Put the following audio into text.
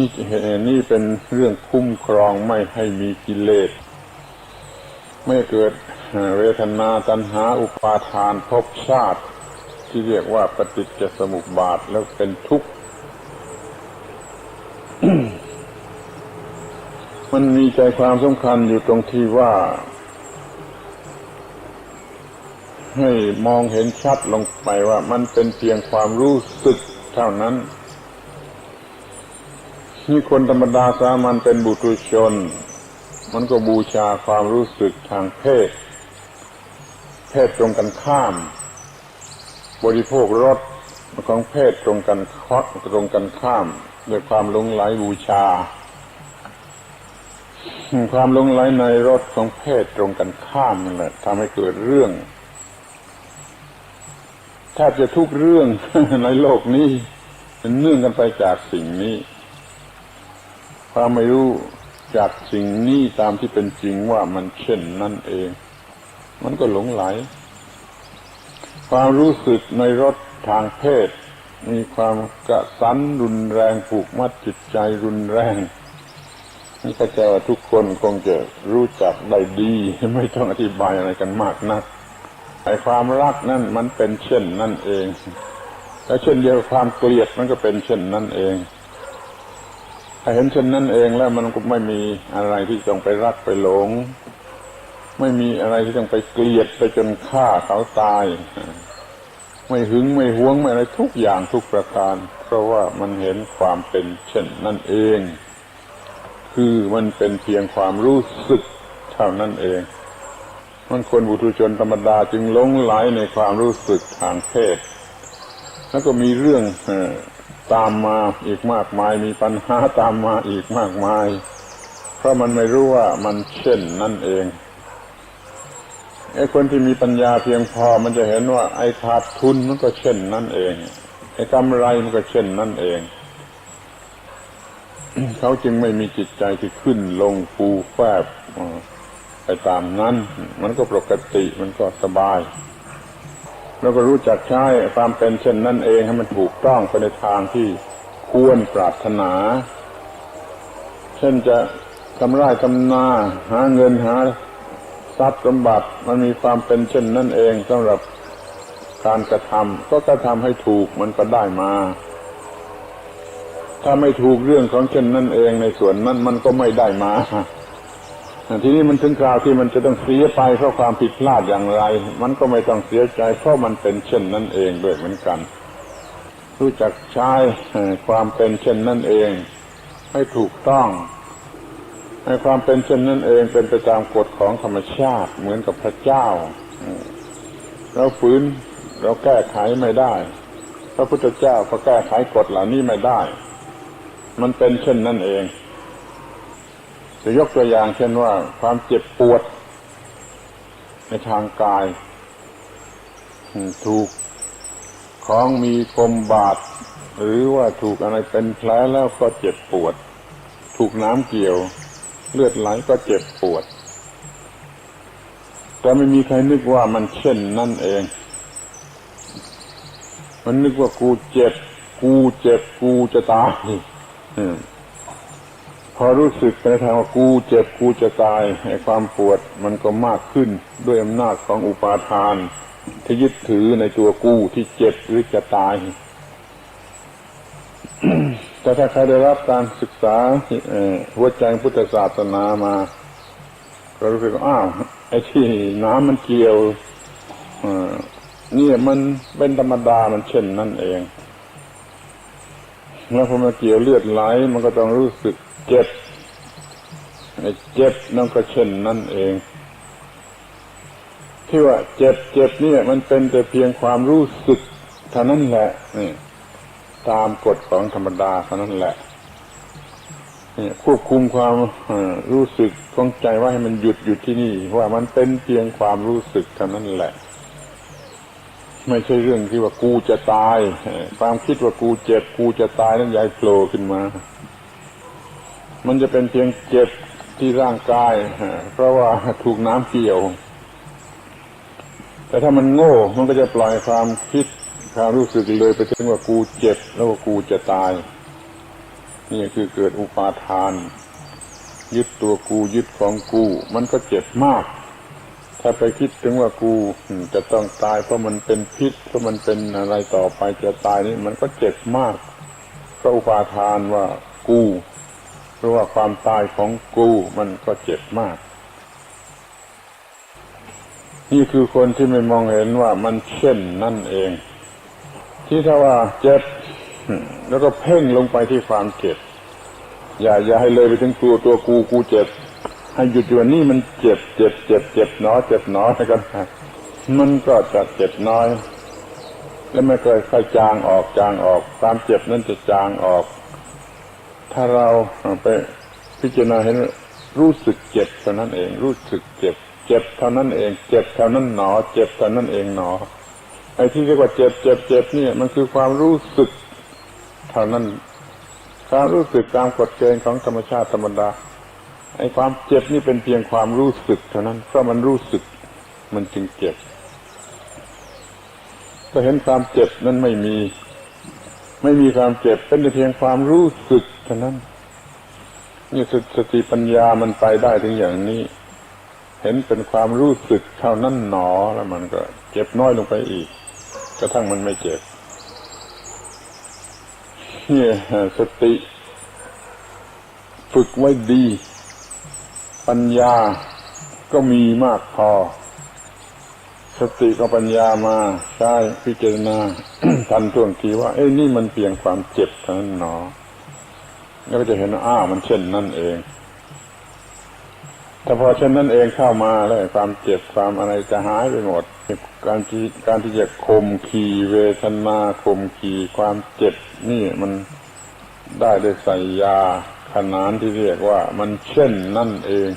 นี่นี่เป็นเรื่องคุ้มครองไม่ให้มีกิเลส ไม่เกิดเวทนาตัณหาอุปาทานภพชาติ ที่เรียกว่าปฏิจจสมุปบาทแล้วเป็นทุกข์ มันมีใจความสำคัญอยู่ตรงที่ว่า ให้มองเห็นชัดลงไปว่ามันเป็นเพียงความรู้สึกเท่านั้น นี่คนธรรมดาสามัญเป็นบุตรชน มันก็บูชาความรู้สึกทางเพศ เพศตรงกันข้าม บริโภครสของเพศตรงกันคอตรงกันข้ามด้วยความหลงไหลบูชา ความหลงไหลในรสของเพศตรงกันข้ามนั่นแหละทำให้เกิดเรื่องแทบจะทุกเรื่องในโลกนี้เป็นเนื่องกันไปจากสิ่งนี้ ความไม่รู้จากสิ่งนี้ตามที่เป็นจริงว่ามันเช่นนั่นเอง มันก็หลงไหล ความรู้สึกในรสทางเพศ มีความกระสันรุนแรงผูกมัดจิตใจรุนแรงนี่ก็จะว่าทุกคนคงจะรู้จักได้ดี ไม่ต้องอธิบายอะไรกันมากนักไอ้ความรักนั่นมันเป็นเช่นนั่นเอง แล้วเช่นเดียวความเกลียดมันก็เป็นเช่นนั่นเอง ถ้าเห็นเช่นนั้นเองแล้วมันก็ไม่มีอะไรที่ต้องไปรักไปหลง ไม่มีอะไรที่ต้องไปเกลียดไปจนฆ่าเขาตาย ไม่หึงไม่หวงไม่อะไรทุกอย่างทุกประการ เพราะว่ามันเห็นความเป็นเช่นนั่นเอง คือมันเป็นเพียงความรู้สึกเท่านั้นเองมันคนบุตุชนธรรมดาจึงหลงไหลในความรู้สึกทางเพศ แล้วก็มีเรื่อง ตามมาอีกมากมายมีปัญหาตามมาอีกมากมาย เพราะมันไม่รู้ว่ามันเช่นนั่นเองไอ้คนที่มีปัญญาเพียงพอมันจะเห็นว่า ไอ้ขาดทุนมันก็เช่นนั่นเอง ไอ้กำไรมันก็เช่นนั่นเอง เขาจึงไม่มีจิตใจที่ขึ้นลงฟูแฟบไปตามนั้น มันก็ปกติมันก็สบาย แล้วก็รู้จักใช้ความเป็นเช่นนั่นเองให้มันถูกต้องไปในทางที่ควรปรารถนา เช่นจะทำไร่ทำนาหาเงินหาทรัพย์สมบัติมันมีความเป็นเช่นนั่นเองสำหรับการกระทำก็กระทำให้ถูกมันก็ได้มา ถ้าไม่ถูกเรื่องของเช่นนั่นเองในส่วนนั้นมันก็ไม่ได้มา ทีนี้มันถึงคราวที่มันจะต้องเสียไปเพราะความผิดพลาดอย่างไร มันก็ไม่ต้องเสียใจเพราะมันเป็นเช่นนั่นเองด้วยเหมือนกัน รู้จักใช้ความเป็นเช่นนั่นเอง ให้ถูกต้องให้ความเป็นเช่นนั่นเองเป็นไปตามกฎของธรรมชาติเหมือนกับพระเจ้า เราฝืนเราแก้ไขไม่ได้ พระพุทธเจ้าก็แก้ไขกฎเหล่านี้ไม่ได้ มันเป็นเช่นนั่นเอง จะยกตัวอย่างเช่นว่า ความเจ็บปวด ในทางกายถูกของมีคมบาดหรือว่าถูกอะไรเป็นแผลแล้วก็เจ็บปวด ถูกน้ำเกี่ยว เลือดไหลก็เจ็บปวด แต่ไม่มีใครนึกว่ามันเช่นนั่นเอง มันนึกว่ากูเจ็บ กูเจ็บกูจะตายพ อรู้สึกในทางว่ากูเจ็บกูจะตายไอ้ความปวดมันก็มากขึ้นด้วยอำนาจของอุปาทาน ที่ยึดถือในตัวกูที่เจ็บหรือจะตายแต่ถ้าใครได้รับการศึกษาหัวใจพุทธศาสนามา ก็รู้สึกว่าอ้าวไอ้ที่น้ำมันเกี่ยวนี่มันเป็นธรรมดามันเช่นนั่นเอง แล้วพอมาเกี่ยวเลือดไหล มันก็ต้องรู้สึกเจ็บเจ็บนั่นก็เช่นนั่นเอง ที่ว่าเจ็บเจ็บนี่มันเป็นแต่เพียงความรู้สึกเท่านั้นแหละนี่ตามกฎของธรรมดาเท่านั้นแหละควบคุมความรู้สึกของใจว่าให้มันหยุดอยู่ที่นี่ ว่ามันเป็นเพียงความรู้สึกเท่านั้นแหละ ไม่ใช่เรื่องที่ว่ากูจะตายความคิดว่ากูเจ็บกูจะตายนั้นใหญ่โผล่ขึ้นมา มันจะเป็นเพียงเจ็บที่ร่างกายเพราะว่าถูกน้ำเกี่ยว แต่ถ้ามันโง่ มันก็จะปล่อยความคิดความรู้สึกเลยไปถึงว่ากูเจ็บแล้วว่ากูจะตาย นี่คือเกิดอุปาทาน ยึดตัวกูยึดของกู มันก็เจ็บมาก ถ้าไปคิดถึงว่ากูจะต้องตายเพราะมันเป็นพิษเพราะมันเป็นอะไรต่อไปจะตายนี่มันก็เจ็บมากเพราะอุปาทานว่ากูเพราะว่าความตายของกูมันก็เจ็บมาก นี่คือคนที่ไม่มองเห็นว่ามันเช่นนั่นเอง ที่ถ้าว่าเจ็บแล้วก็เพ่งลงไปที่ความเจ็บอย่าอย่าให้เลยไปถึงตัวตัวกูกูเจ็บ ให้หยุดอยู่ว่านี่มันเจ็บเจ็บเจ็บเจ็บหนอเจ็บหนอให้กันมันก็จะเจ็บน้อย และไม่เคยค่อยจางออกจางออกความเจ็บนั้นจะจางออก ถ้าเราไปพิจารณาเห็นรู้สึกเจ็บเท่านั้นเอง รู้สึกเจ็บ เจ็บเท่านั้นเอง เจ็บเท่านั้นหนอ เจ็บเท่านั้นเองหนอไอ้ที่เรียกว่าเจ็บเจ็บเจ็บเนี่ยมันคือความรู้สึกเท่านั้นความรู้สึกตามกฎเกณฑ์ของธรรมชาติธรรมดา ไอ้ความเจ็บนี่เป็นเพียงความรู้สึกเท่านั้นเพราะมันรู้สึกมันจึงเจ็บก็เห็นความเจ็บนั้นไม่มี ไม่มีความเจ็บเป็นเพียงความรู้สึกเท่านั้นนี่สสติปัญญามันไปได้ถึงอย่างนี้ เห็นเป็นความรู้สึกเท่านั้นหนอแล้วมันก็เจ็บน้อยลงไปอีกกระทั่งมันไม่เจ็บเนี่ยสติ ฝึกไว้ดี ปัญญาก็มีมากพอ สติกับปัญญามาใช้พิจารณาทันท่วงทีว่า เอ้ยนี่มันเพียงความเจ็บเท่านั้นหนอ แล้วก็จะเห็นว่าอ้าวมันเช่นนั่นเองแต่พอเช่นนั้นเองเข้ามาแล้วความเจ็บความอะไรจะหายไปหมด การที่การที่จะข่มขีเวทนาข่มขีความเจ็บนี่มันได้ได้ใส่ยา ขนานที่เรียกว่ามันเช่นนั่นเอง